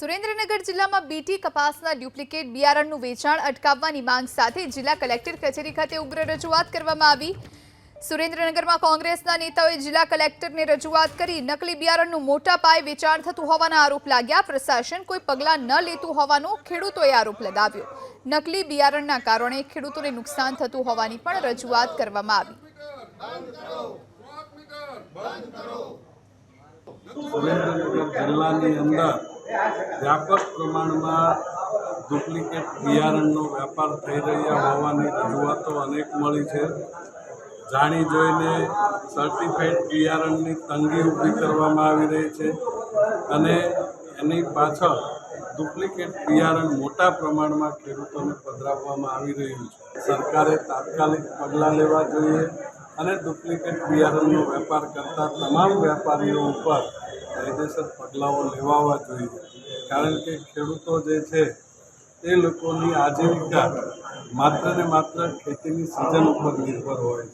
સુરેન્દ્રનગર જિલ્લામાં બીટી કપાસના ડુપ્લિકેટ બિયારણનું વેચાણ અટકાવવાની માંગ સાથે જિલ્લા કલેક્ટર કચેરી ખાતે ઉગ્ર રજૂઆત કરવામાં આવી. સુરેન્દ્રનગરમાં કોંગ્રેસના નેતાઓએ જિલ્લા કલેક્ટરને રજૂઆત કરી નકલી બિયારણનું મોટા પાયે વેચાણ થતું હોવાના આરોપ લાગ્યા. પ્રશાસન કોઈ પગલાં ન લેતું હોવાનો ખેડૂતોએ આરોપ લગાવ્યો. નકલી બિયારણના કારણે ખેડૂતોને નુકસાન થતું હોવાની પણ રજૂઆત કરવામાં આવી. સુરેન્દ્રનગર જિલ્લાની અંદર વ્યાપક પ્રમાણમાં ડુપ્લિકેટ બિયારણનો વેપાર થઈ રહ્યા હોવાની રજૂઆતો અનેક મળી છે. જાણી જોઈને સર્ટિફાઈડ બિયારણની તંગી ઊભી કરવામાં આવી રહી છે અને એની પાછળ ડુપ્લિકેટ બિયારણ મોટા પ્રમાણમાં ખેડૂતોને પધરાવવામાં આવી રહ્યું છે. સરકારે તાત્કાલિક પગલાં લેવા જોઈએ અને ડુપ્લિકેટ બિયારણનો વેપાર કરતા તમામ વેપારીઓ ઉપર કાયદેસર પગલાઓ લેવાવા જોઈએ. કારણ કે ખેડૂતો જે છે, એ લોકોની આજીવિકા માત્ર ને માત્ર ખેતીની સિઝન ઉપર નિર્ભર હોય છે.